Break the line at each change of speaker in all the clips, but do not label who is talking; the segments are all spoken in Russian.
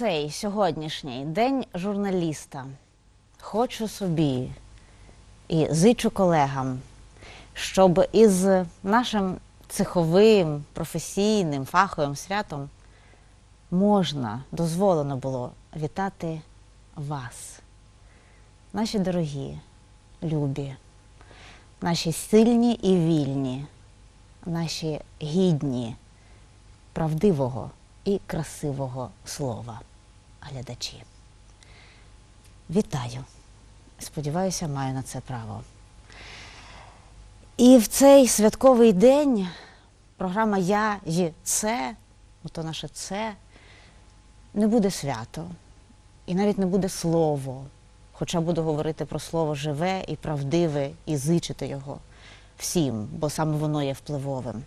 цей сьогоднішній день журналіста. Хочу собі і зичу колегам, щоб із нашим цеховим, професійним, фаховим святом можна, дозволено було вітати вас, наші дорогі, любі, наші сильні і вільні, наші гідні правдивого і красивого слова, глядачі. Вітаю! Сподіваюся, маю на це право. І в цей святковий день програма Я і це, ото наше це, не буде свято, і навіть не буде слово. Хоча буду говорити про слово живе і правдиве, і зичити його всім, бо саме воно є впливовим.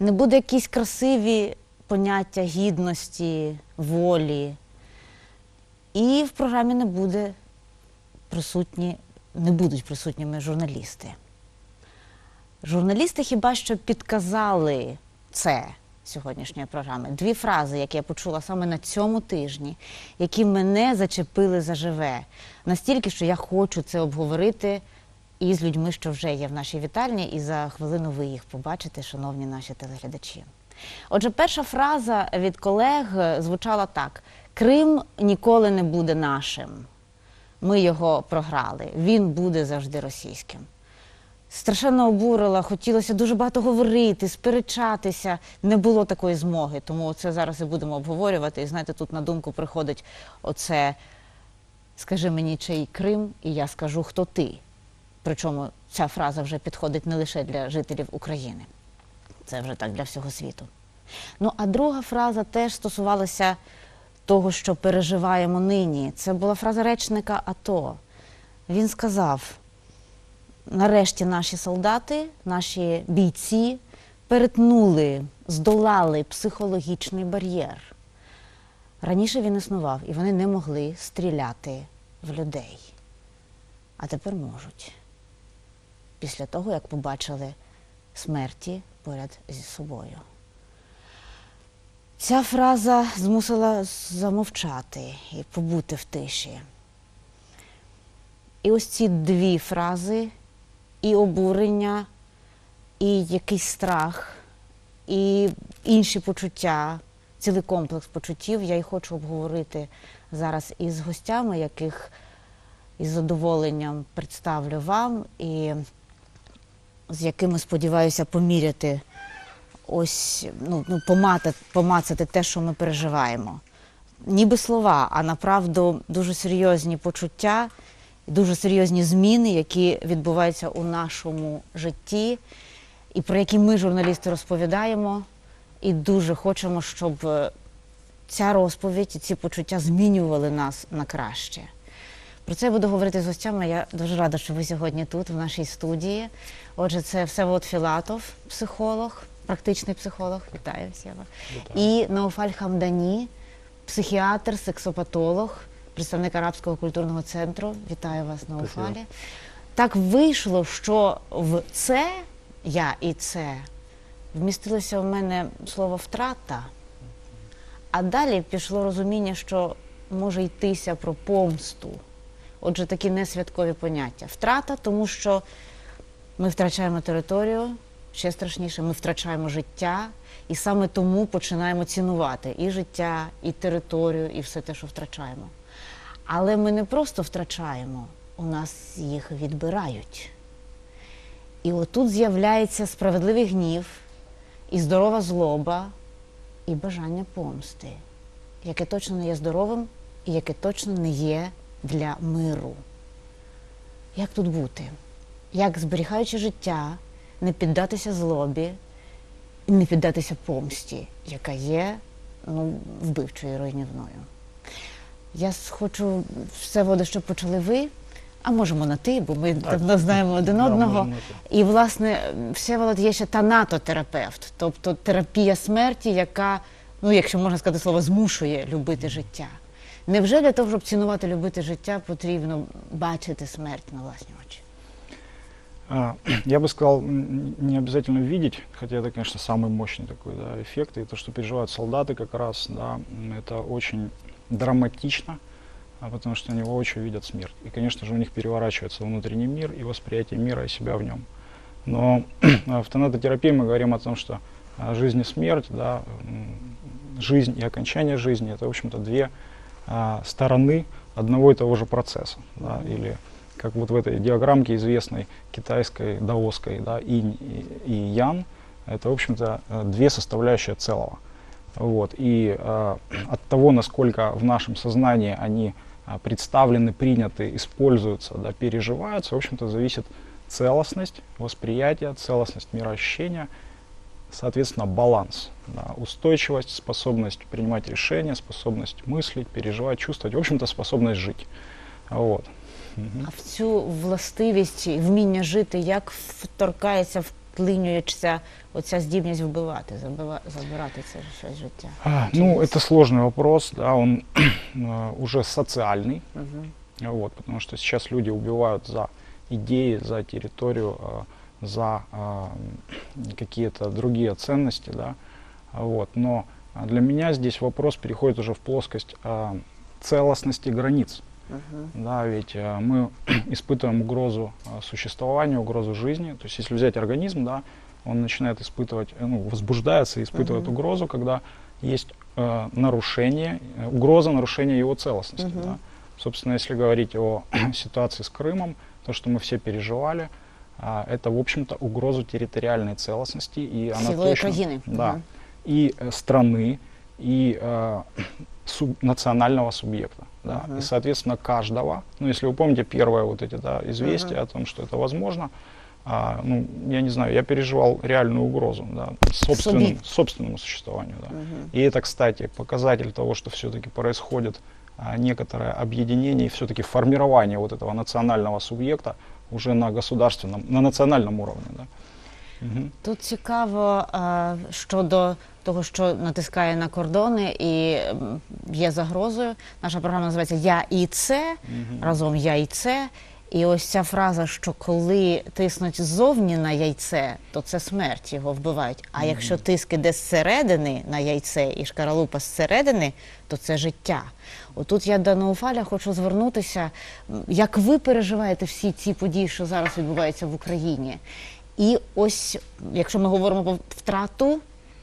Не буде якісь красиві поняття гідності, волі. І в програмі не буде присутні, не будуть присутніми журналісти. Журналісти хіба що підказали це сьогоднішньої програми. Дві фрази, які я почула саме на цьому тижні, які мене зачепили заживе. Настільки, що я хочу це обговорити і з людьми, що вже є в нашій вітальні, і за хвилину ви їх побачите, шановні наші телеглядачі. Отже, перша фраза від колег звучала так: Крим ніколи не буде нашим. Ми його програли. Він буде завжди російським. Страшенно обурила, хотілося дуже багато говорити, сперечатися. Не було такої змоги, тому це зараз і будемо обговорювати. І знаєте, тут на думку приходить оце скажи мені, чий Крим, і я скажу, хто ти. Причому ця фраза вже підходить не лише для жителів України, це вже так для всього світу. Ну, а друга фраза теж стосувалася того, що переживаємо нині. Це була фраза речника АТО. Він сказав: нарешті наші солдати, наші бійці перетнули, здолали психологічний бар'єр. Раніше він існував, і вони не могли стріляти в людей. А тепер можуть. Після того, як побачили смерті поряд зі собою. Ця фраза змусила замовчати і побути в тиші. І ось ці дві фрази, і обурення, і якийсь страх, і інші почуття, цілий комплекс почуттів я і хочу обговорити зараз із гостями, яких із задоволенням представлю вам, і з якими сподіваюся поміряти ось ну, ну помацати, помацати те, що ми переживаємо. Ніби слова, а направду дуже серйозні почуття, дуже серйозні зміни, які відбуваються у нашому житті, і про які ми, журналісти, розповідаємо, і дуже хочемо, щоб е, ця розповідь і ці почуття змінювали нас на краще. Про це я буду говорити з гостями. Я дуже рада, що ви сьогодні тут, в нашій студії. Отже, це Всеволод Філатов, психолог, практичний психолог. Вітаю Сєва. І Науфаль Хамдані, психіатр, сексопатолог, представник Арабського культурного центру. Вітаю вас, Науфалі. Так вийшло, що в це я і це вмістилося в мене слово втрата, а далі пішло розуміння, що може йтися про помсту. Отже, такі несвяткові поняття. Втрата, тому що ми втрачаємо територію, ще страшніше, ми втрачаємо життя, і саме тому починаємо цінувати і життя, і територію, і все те, що втрачаємо. Але ми не просто втрачаємо, у нас їх відбирають. І отут з'являється справедливий гнів, і здорова злоба, і бажання помсти, яке точно не є здоровим і яке точно не є для миру. Як тут бути? Як зберігаючи життя, не піддатися злобі і не піддатися помсті, яка є ну, вбивчою і руйнівною? Я хочу все воду, щоб почали ви, а можемо на ти, бо ми
Так.
давно знаємо один одного. І, власне, Всеволод є ще танатотерапевт, тобто терапія смерті, яка, ну, якщо можна сказати слово, змушує любити життя. Невже для того, щоб цінувати любити життя, потрібно бачити смерть на власні очі?
А, Я бы сказал, м, не обязательно видеть, хотя это, конечно, самый мощный такой да, эффект. И то, что переживают солдаты как раз, да, м, это очень драматично, а потому что они воочию видят смерть. И, конечно же, у них переворачивается внутренний мир и восприятие мира и себя в нем. Но в тонатотерапии мы говорим о том, что а, жизнь и смерть, да, м, жизнь и окончание жизни, это, в общем-то, две а, стороны одного и того же процесса. Да, или как вот в этой диаграммке известной китайской, даосской, да, инь и, и ян, это, в общем-то, две составляющие целого. Вот. И э, от того, насколько в нашем сознании они а, представлены, приняты, используются, да, переживаются, в общем-то, зависит целостность восприятия, целостность мироощущения, соответственно, баланс, да, устойчивость, способность принимать решения, способность мыслить, переживать, чувствовать, в общем-то, способность жить. Вот. Мгм.
А в цю властивість і вміння жити, як вторкається, вклинюється оця здібність вбивати, забива- забирати це щось життя?
А, Ну, это сложный вопрос, да, он э, уже социальный,
Угу.
вот, потому что сейчас люди убивают за идеи, за территорию, э, за э, какие-то другие ценности, да, вот, но а, для меня здесь вопрос переходит уже в плоскость э, целостности границ,
Угу.
да, ведь э, мы испытываем угрозу существования, угрозу жизни, то есть если взять организм, да, он начинает испытывать, э, ну, возбуждается и испытывает
Мгм.
угрозу, когда есть э, нарушение, угроза нарушения его целостности.
Мгм.
Да. Собственно, если говорить о ситуации с Крымом, то, что мы все переживали, а, это, в общем-то, угрозу территориальной целостности. И она
Цілої
точно,
країни.
Да,
Мгм.
и э, страны, и э, суб- национального субъекта. Да,
Мгм.
И, соответственно, каждого, ну, если вы помните первое вот эти да, известия о том, что это возможно, а, ну, я не знаю, я переживал реальную угрозу да, собственному,
Собі.
собственному существованию. Да.
Мгм.
И это, кстати, показатель того, что все-таки происходит а, некоторое объединение и все-таки формирование вот этого национального субъекта уже на государственном, на национальном уровне. Да. Мгм.
Тут цікаво щодо того, що натискає на кордони і є загрозою. Наша програма називається Я і це
Мгм.
разом я і це. І ось ця фраза, що коли тиснуть ззовні на яйце, то це смерть, його вбивають. А якщо тиск іде зсередини на яйце і шкаралупа зсередини, то це життя. Отут я до Науфаля хочу звернутися. Як ви переживаєте всі ці події, що зараз відбуваються в Україні? І ось, якщо ми говоримо про втрату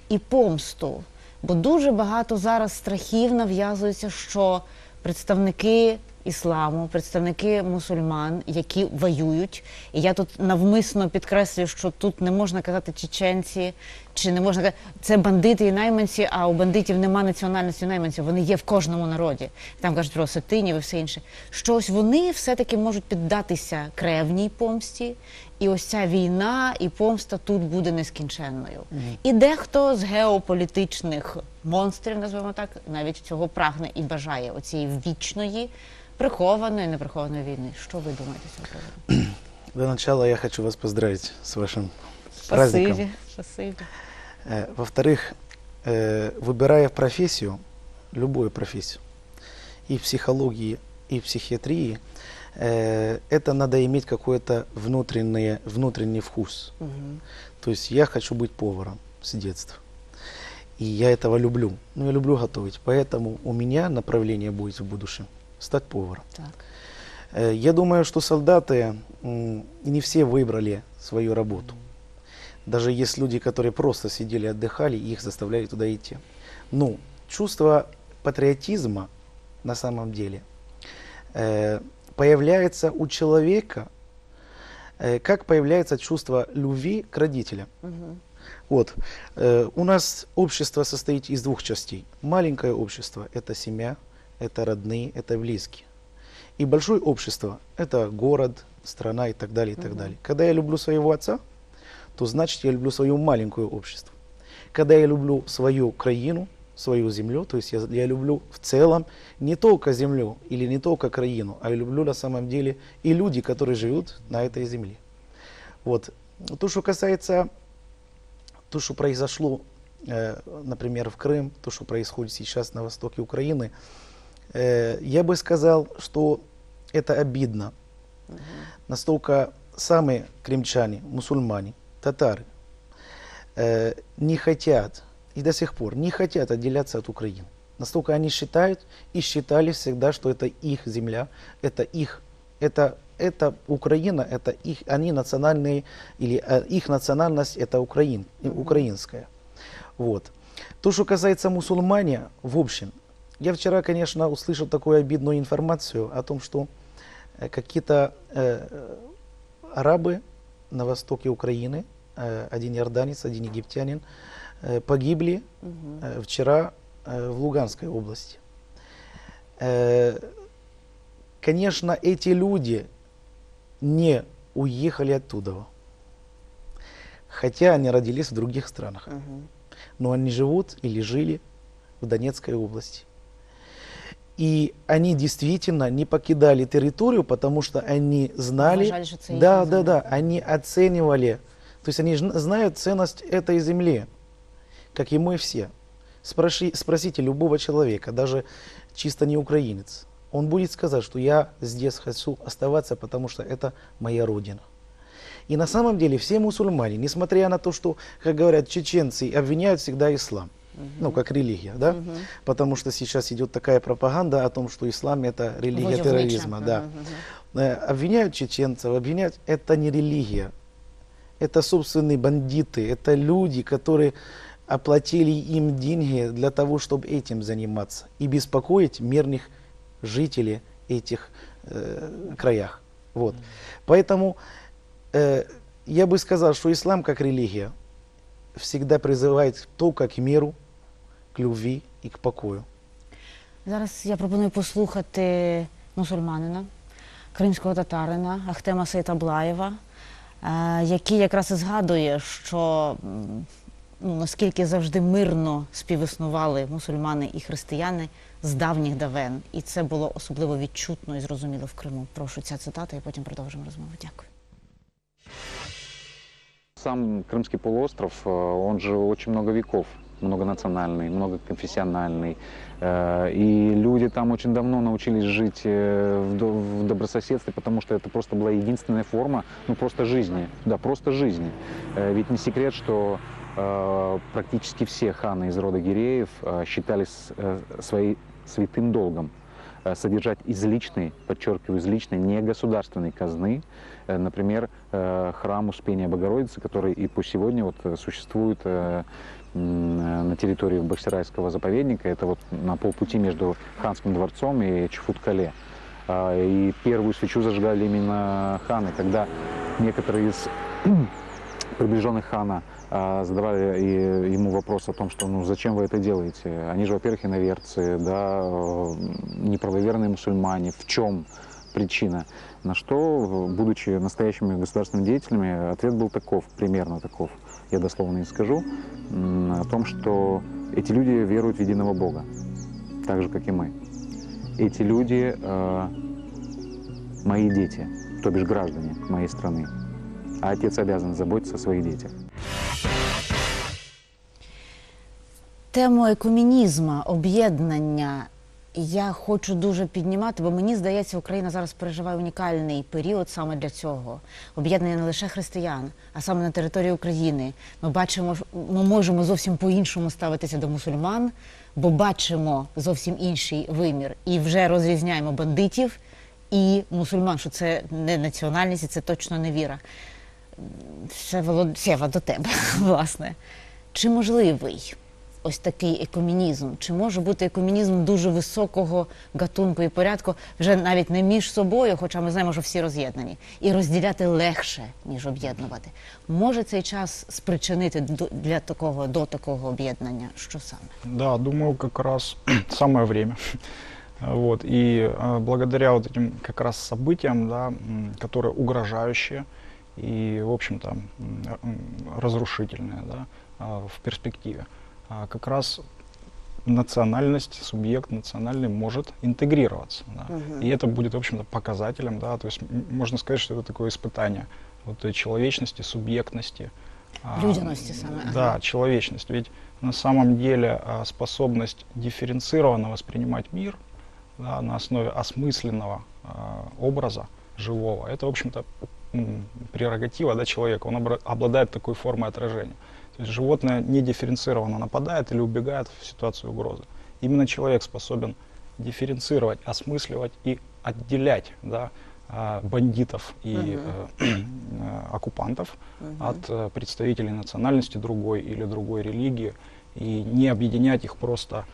і помсту, бо дуже багато зараз страхів нав'язується, що представники ісламу, представники мусульман, які воюють, і я тут навмисно підкреслюю, що тут не можна казати чеченці, чи не можна казати, це бандити і найманці, а у бандитів нема національності найманців, вони є в кожному народі. Там кажуть про осетинів і все інше. Що ось вони все-таки можуть піддатися кревній помсті, і ось ця війна і помста тут буде нескінченною. І дехто з геополітичних монстрів, називаємо так, навіть цього прагне і бажає оцієї вічної, прихованої, неприхованої війни. Що ви думаєте з цього приводу?
Для начала я хочу вас поздравить с вашим праздником.
Спасибі, спасибі.
Э, Во-вторых, э, выбирая профессию, любую профессию, и в психологии, и в психиатрии, Э, это надо иметь какой-то внутренний, внутренний вкус.
Мгм.
То есть я хочу быть поваром с детства. И я этого люблю. Ну, я люблю готовить. Поэтому у меня направление будет в будущем стать поваром.
Так.
Э, Я думаю, что солдаты не все выбрали свою работу. Даже есть люди, которые просто сидели, отдыхали, и их заставляли туда идти. Ну, чувство патриотизма на самом деле э, появляется у человека, э, как появляется чувство любви к родителям.
Мгм.
Вот. Э, у нас общество состоит из двух частей. Маленькое общество – это семья, это родные, это близкие. И большое общество – это город, страна и так далее, и так
Мгм.
далее. Когда я люблю своего отца, то значит я люблю свое маленькое общество. Когда я люблю свою краину, свою землю, то есть я, я люблю в целом не только землю или не только краину, а я люблю на самом деле и люди, которые живут на этой земле. Вот. То, что касается то, что произошло, э, например, в Крым, то, что происходит сейчас на востоке Украины, э, я бы сказал, что это обидно. Настолько сами кримчане, мусульмане, татары, э, не хотят и до сих пор не хотят отделяться от Украины. Настолько они считают и считали всегда, что это их земля, это их, это, это Украина, это их, они национальные, или э, их национальность это украин, э, украинская. Вот. То, что касается мусульмане, в общем, я вчера, конечно, услышал такую обидную информацию о том, что э, какие-то э, э, арабы на востоке Украины, э, один иорданец, один египтянин, э, погибли э, вчера э, в Луганской области. Э, Конечно, эти люди не уехали оттуда, хотя они родились в других странах, но они живут или жили в Донецкой области. И они действительно не покидали территорию, потому что они знали,
Уважали,
да, да, да, они оценивали, то есть они знают ценность этой земли, как и мы все. Спроси, спросите любого человека, даже чисто не украинец, он будет сказать, что я здесь хочу оставаться, потому что это моя родина. И на самом деле все мусульмане, несмотря на то, что, как говорят чеченцы, обвиняют всегда ислам, ну, как религия, да, потому что сейчас идет такая пропаганда о том, что ислам это религия
Войовнича.
терроризма, да. Э, Обвиняют чеченцев, обвиняют, это не религия, это собственные бандиты, это люди, которые оплатили им деньги для того, чтобы этим заниматься и беспокоить мирных жителей этих э, краях. Вот. Поэтому э, я бы сказал, что ислам как религия всегда призывает только к миру, к любви и к покою.
Зараз я пропоную послухати мусульманина, кримського татарина Ахтема Сейтаблаєва, е, який якраз і згадує, що м, ну, наскільки завжди мирно співіснували мусульмани і християни з давніх давен. І це було особливо відчутно і зрозуміло в Криму. Прошу ця цитата, і потім продовжимо розмову. Дякую.
Сам Крымский полуостров, э, он же очень много веков, многонациональный, многоконфессиональный. Э, И люди там очень давно научились жить э, в до- в добрососедстве, потому что это просто была единственная форма, ну просто жизни, да, просто жизни. Э, Ведь не секрет, что э, практически все ханы из рода Гиреев э, считали э, своей святым долгом э, содержать из личной, подчеркиваю, из личной, не государственной казны, э, например, э, храм Успения Богородицы, который и по сегодня вот э, существует э, э, на территории Бахсирайского заповедника. Это вот на полпути между Ханским дворцом и Чфут-Кале. А, И первую свечу зажигали именно ханы, когда некоторые из приближенных хана задавали и- ему вопрос о том, что ну зачем вы это делаете? Они же, во-первых, иноверцы, да, неправоверные мусульмане. В чем причина? На что, будучи настоящими государственными деятелями, ответ был таков, примерно таков, я дословно не скажу, о том, что эти люди веруют в единого Бога, так же, как и мы. Эти люди э, мои дети, то бишь граждане моей страны. А отец обязан заботиться о своих детях.
Тему екумінізму, об'єднання я хочу дуже піднімати, бо мені здається, Україна зараз переживає унікальний період саме для цього. Об'єднання не лише християн, а саме на території України. Ми бачимо, ми можемо зовсім по-іншому ставитися до мусульман, бо бачимо зовсім інший вимір і вже розрізняємо бандитів і мусульман, що це не національність, і це точно не віра. Це. Сєва, до тебе, власне. Чи можливий ось такий екомінізм? Чи може бути екомінізм дуже високого гатунку і порядку вже навіть не між собою, хоча ми знаємо, що всі роз'єднані, і розділяти легше, ніж об'єднувати? Може цей час спричинити до- для такого до такого об'єднання? Що саме?
Да, думаю, как раз самое время. Вот. И э, благодаря вот этим как раз событиям, да, м, которые угрожающие и, в общем-то, м, м, разрушительные да, а, в перспективе, а, как раз национальность, субъект национальный может интегрироваться. да. И это будет, в общем-то, показателем, да, то есть можно сказать, что это такое испытание вот, человечности, субъектности. а,
Людяности самой,
Да,
ага.
человечность. Ведь на самом деле а, способность дифференцированно воспринимать мир да, на основе осмысленного а, образа живого, это, в общем-то, прерогатива да, человека, он обладает такой формой отражения. То есть животное не дифференцированно нападает или убегает в ситуацию угрозы. Именно человек способен дифференцировать, осмысливать и отделять да, а, бандитов и э, э, оккупантов от э, представителей национальности другой или другой религии и не объединять их просто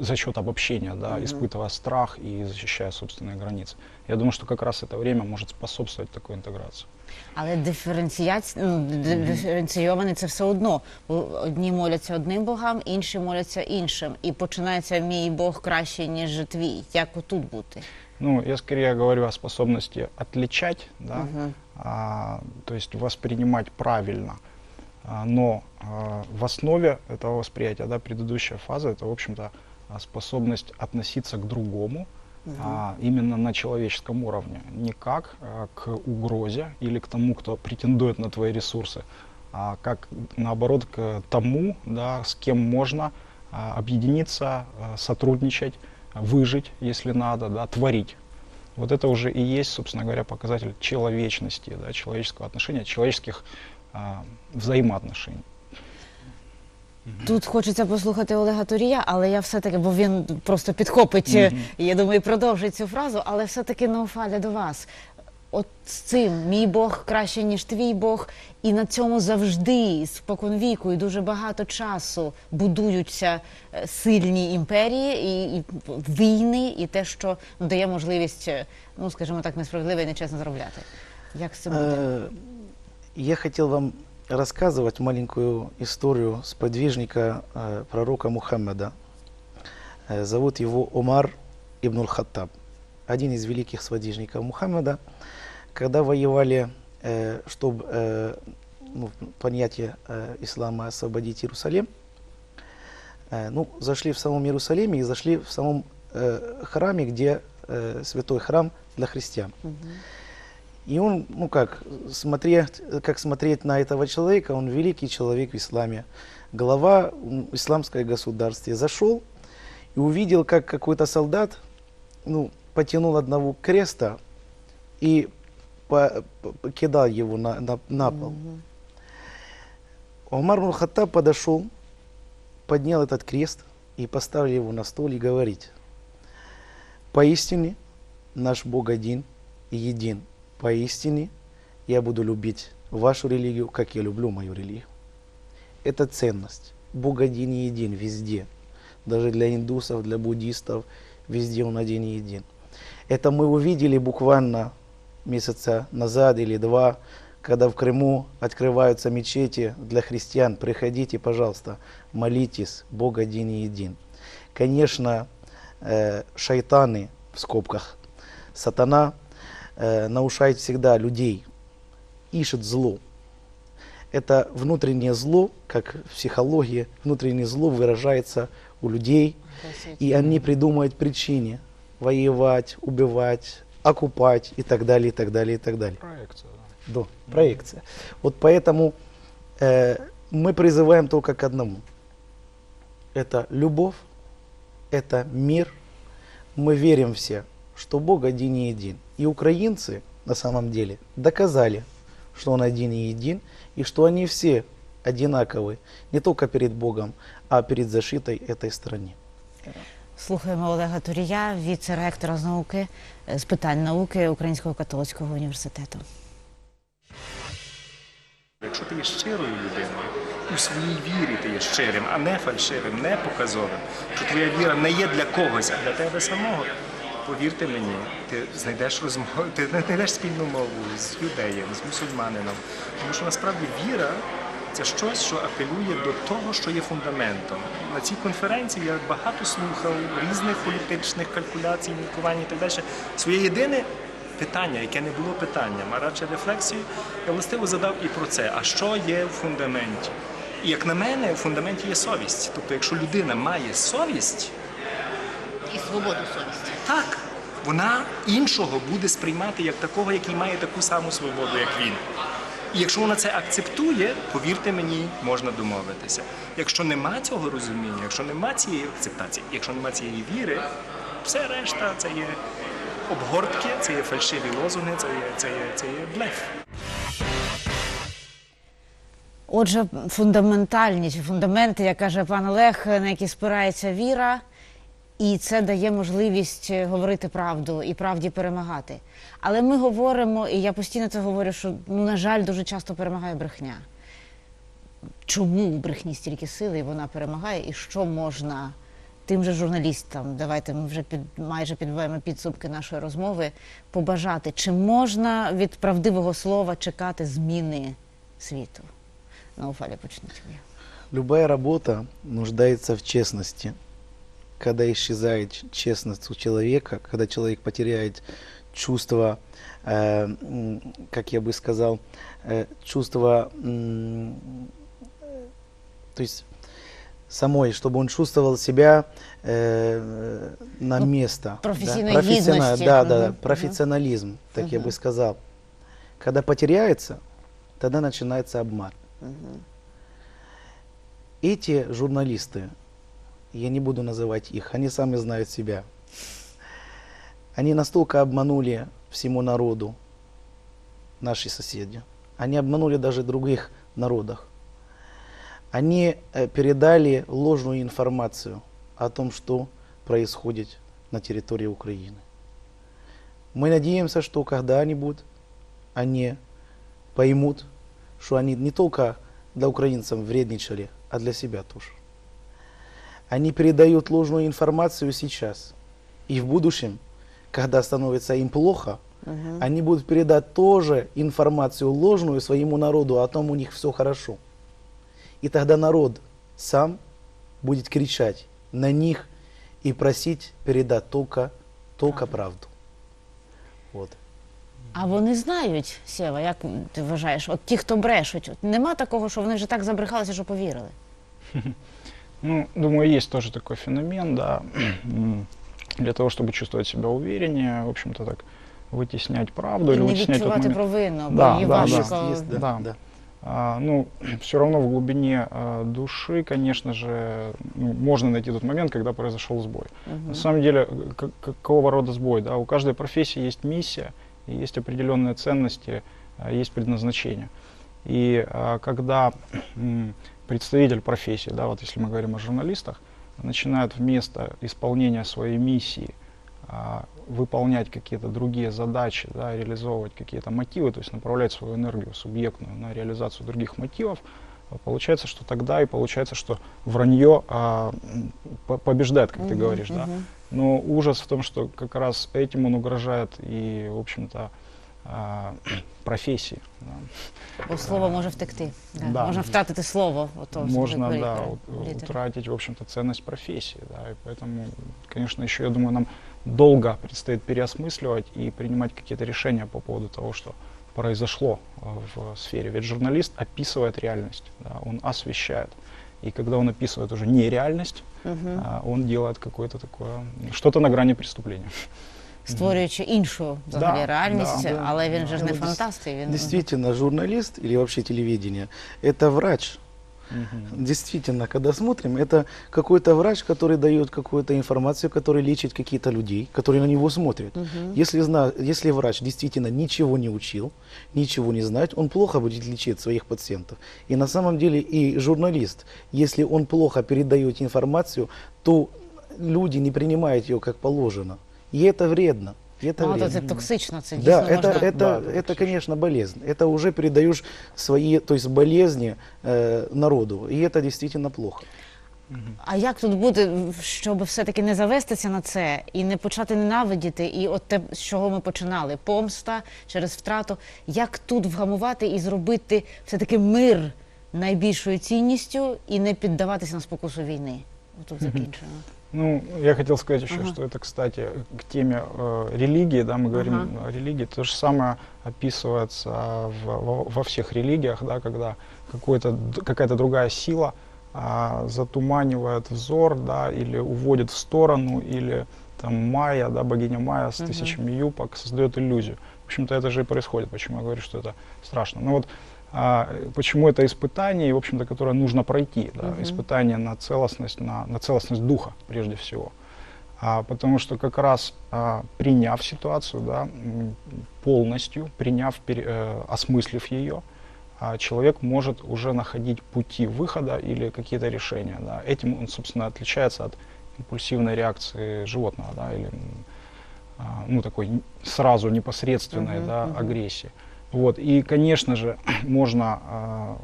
за счет обобщения, да, испытывая страх и защищая собственные границы. Я думаю, что как раз это время может способствовать такой интеграции.
Але диференціяція, ну, д- диференційований це все одно. Бо Одні моляться одним богам, інші моляться іншим. І починається мій Бог краще, ніж твій. Як отут бути?
Ну, я скорее говорю о способности отличать, да, а, то есть воспринимать правильно. А, но а, в основе этого восприятия, да, предыдущая фаза, это, в общем-то, а, способность относиться к другому а, именно на человеческом уровне, не как а, к угрозе или к тому, кто претендует на твои ресурсы, а как, наоборот, к тому, да, с кем можно а, объединиться, а, сотрудничать, выжить, если надо, да, творить. Вот это уже и есть, собственно говоря, показатель человечности, да, человеческого отношения, человеческих а, взаимоотношений.
Тут хочеться послухати Олега Турія, але я все-таки, бо він просто підхопить, е, я думаю, продовжить цю фразу, але все-таки Науфаля до вас. От з цим мій Бог краще, ніж твій Бог, і на цьому завжди, споконвіку, і дуже багато часу будуються е, сильні імперії, і, і війни, і те, що дає можливість, е, ну скажімо так, несправедливо і нечесно заробляти. Як з цим буде?
Э, Я хотел вам рассказывать маленькую историю сподвижника э, пророка Мухаммеда. Э, Зовут его Умар ибн хаттаб один из великих сподвижников Мухаммеда. Когда воевали, чтобы ну, понятие э, ислама освободить Иерусалим, э, ну, зашли в самом Иерусалиме и зашли в самом э, храме, где э, святой храм для христиан. И он, ну как, смотреть, как смотреть на этого человека, он великий человек в исламе, глава м, исламской государстве, зашел и увидел, как какой-то солдат, ну, потянул одного креста и по- по- кидал его на, на, на пол. Умар ибн Хаттаб подошел, поднял этот крест и поставил его на стол и говорит, поистине наш Бог один и един. Поистине я буду любить вашу религию, как я люблю мою религию. Это ценность. Бог один и един везде. Даже для индусов, для буддистов, везде он один и един. Это мы увидели буквально месяца назад или два, когда в Крыму открываются мечети для христиан. Приходите, пожалуйста, молитесь, Бог один и един. Конечно, э, шайтаны, в скобках, сатана э, наушает всегда людей, ищет зло. Это внутреннее зло, как в психологии, внутреннее зло выражается у людей, и они придумывают причины воевать, убивать, окупать и так далее, и так далее, и так далее.
Проекция, да.
Да, проекция. Вот поэтому э, мы призываем только к одному. Это любовь, это мир. Мы верим все, что Бог один и един. И украинцы на самом деле доказали, что Он один и един, и что они все одинаковы, не только перед Богом, а перед защитой этой страны.
Слухаємо Олега Турія, віце-ректора з науки е, з питань науки Українського католицького університету.
Якщо ти є щирою людиною, у своїй вірі ти є щирим, а не фальшивим, не показовим, що твоя віра не є для когось, а для тебе самого. Повірте мені, ти знайдеш розмову, ти знайдеш спільну мову з юдеєм, з мусульманином. Тому що насправді віра це щось, що апелює до того, що є фундаментом. На цій конференції я багато слухав різних політичних калькуляцій, міркувань і так далі. Своє єдине питання, яке не було питанням, а радше рефлексію, я властиво задав і про це. А що є в фундаменті? І як на мене, в фундаменті є совість. Тобто, якщо людина має совість,
І свободу совісті.
так, вона іншого буде сприймати як такого, який має таку саму свободу, як він. І якщо вона це акцептує, повірте мені, можна домовитися. Якщо нема цього розуміння, якщо нема цієї акцептації, якщо нема цієї віри, все решта це є обгортки, це є фальшиві лозунги, це є, це є, це є блеф.
Отже, фундаментальні фундаменти, як каже пан Олег, на які спирається віра, і це дає можливість е, говорити правду і правді перемагати. Але ми говоримо, і я постійно це говорю, що ну, на жаль, дуже часто перемагає брехня. Чому у брехні стільки сили і вона перемагає, і що можна тим же журналістам, давайте ми вже під майже підбиваємо підсумки нашої розмови, побажати, чи можна від правдивого слова чекати зміни світу? На Уфалі почнуть ви.
Любая работа нуждается в честности. Когда исчезает честность у человека, когда человек потеряет чувство, э, как я бы сказал, э, чувство, э, то есть самой, чтобы он чувствовал себя э, на
Ну,
место.
профессионной
Профессиона-
гидности.
Да, да,
Мгм,
профессионализм, так я
Мгм.
бы сказал. Когда потеряется, тогда начинается обман. Эти журналисты, я не буду называть их, они сами знают себя. Они настолько обманули всему народу, наши соседи. Они обманули даже других народах. Они э, передали ложную информацию о том, что происходит на территории Украины. Мы надеемся, что когда-нибудь они поймут, что они не только для украинцев вредничали, а для себя тоже. Они передают ложную информацию сейчас. И в будущем, когда становится им плохо, они будут передать тоже информацию ложную своему народу о том, у них все хорошо. И тогда народ сам будет кричать на них и просить передать только, только правду. Вот.
А вони знають, Сєва, як ти вважаєш, от ті, хто брешуть, от нема такого, що вони вже так забрехалися, що повірили.
Ну, думаю, есть тоже такой феномен, да. М, Для того, чтобы чувствовать себя увереннее, в общем-то, так вытеснять правду
І
или
не
вытеснять тот
відчувати
момент.
провину, бо
Да,
її
да, да.
важко.
Есть, есть, да,
Да.
да.
А, ну, все равно в глубине а, души, конечно же, ну, можно найти тот момент, когда произошел сбой. На самом деле, к- какого рода сбой? Да? У каждой профессии есть миссия, и есть определенные ценности, а, есть предназначение. И а, когда м, представитель профессии, да, вот если мы говорим о журналистах, начинает вместо исполнения своей миссии а, выполнять какие-то другие задачи, да, реализовывать какие-то мотивы, то есть направлять свою энергию субъектную на реализацию других мотивов, а, получается, что тогда и получается, что вранье а, по- побеждает, как ты
Мгм,
говоришь, да.
мгм.
Но ужас в том, что как раз этим он угрожает и, в общем-то, а, профессии. да.
Бо слово може втекти. Да.
Да.
Можна втратити слово. Ото,
Можно,
літери,
да,
літери.
ут- утратить, в общем-то, ценность профессии, да, и поэтому, конечно, еще, я думаю, нам долго предстоит переосмысливать и принимать какие-то решения по поводу того, что произошло а, в сфере. Ведь журналист описывает реальность, да, он освещает. И когда он описывает уже нереальность, а, он делает какое-то такое, что-то на грани преступления
Створюючи іншу взагалі
Да,
реальність,
да, да.
але він же ж
Ну,
не
дес-
фантаст. і Він
Действительно, журналист или вообще телевидение – это врач. Действительно, когда смотрим, это какой-то врач, который дает какую-то информацию, который лечит какие-то людей, которые на него смотрят. Если, зна, если врач действительно ничего не учил, ничего не знает, он плохо будет лечить своих пациентов. И на самом деле и журналист, если он плохо передает информацию, то люди не принимают ее как положено. И это вредно. И это
Ну,
вредно.
це токсично, це
Да,
дійсно
это,
можна.
это,
Да,
это,
это точно.
конечно, болезнь. Это уже передаешь свои, то есть болезни э, народу. И это действительно плохо.
А як тут бути, щоб все-таки не завестися на це і не почати ненавидіти, і от те, з чого ми починали, помста через втрату, як тут вгамувати і зробити все-таки мир найбільшою цінністю і не піддаватися на спокусу війни? Тут закінчуємо.
Ну, я хотел сказать еще,
Ага.
что это, кстати, к теме э, религии, да, мы говорим
Ага.
о религии, то же самое описывается в- во, во всех религиях, да, когда какая-то другая сила а, затуманивает взор, да, или уводит в сторону, или там Майя, да, богиня Майя с
Мгм.
тысячами юбок создает иллюзию. В общем-то, это же и происходит, почему я говорю, что это страшно. Ну вот а, почему это испытание, в общем-то, которое нужно пройти, да,
Мгм.
испытание на целостность, на, на целостность духа, прежде всего. А, потому что как раз а, приняв ситуацию, да, полностью, приняв, пере- э, осмыслив ее, а, человек может уже находить пути выхода или какие-то решения. Да. Этим он, собственно, отличается от импульсивной реакции животного, да, или а, ну, такой сразу непосредственной
Мгм,
да,
мгм.
агрессии. Вот. И, конечно же, можно а,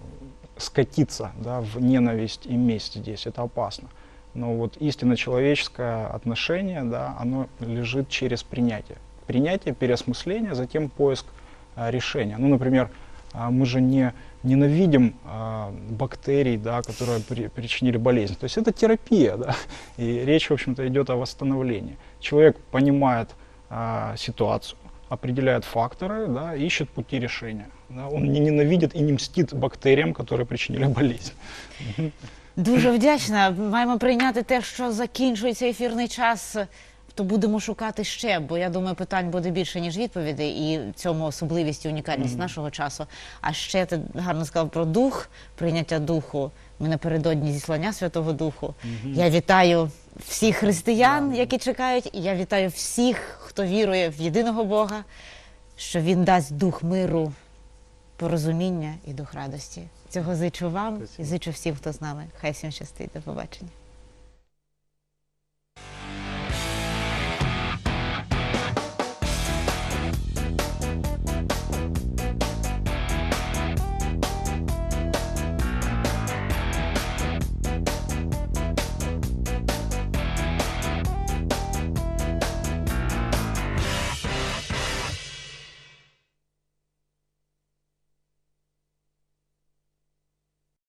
скатиться да, в ненависть и месть здесь. Это опасно. Но вот истинно человеческое отношение, да, оно лежит через принятие. Принятие, переосмысление, затем поиск а, решения. Ну, например, а, мы же не ненавидим а, бактерий, да, которые при- причинили болезнь. То есть это терапия, да, и речь, в общем-то, идет о восстановлении. Человек понимает а, ситуацию, определяет факторы, да, ищет пути решения. Да, он не ненавидит и не мстит бактериям, которые причинили болезнь.
Дуже вдячна. Маємо прийняти те, що закінчується ефірний час. То будемо шукати ще, бо я думаю, питань буде більше ніж відповідей, і в цьому особливість і унікальність нашого часу. А ще ти гарно сказав про дух, прийняття духу. Ми напередодні зіслання Святого Духу. Я вітаю всіх християн, які чекають, і я вітаю всіх, хто вірує в єдиного Бога, що він дасть дух миру, порозуміння і дух радості. Цього зичу вам і зичу всім, хто з нами. Хай всім щастить. До побачення.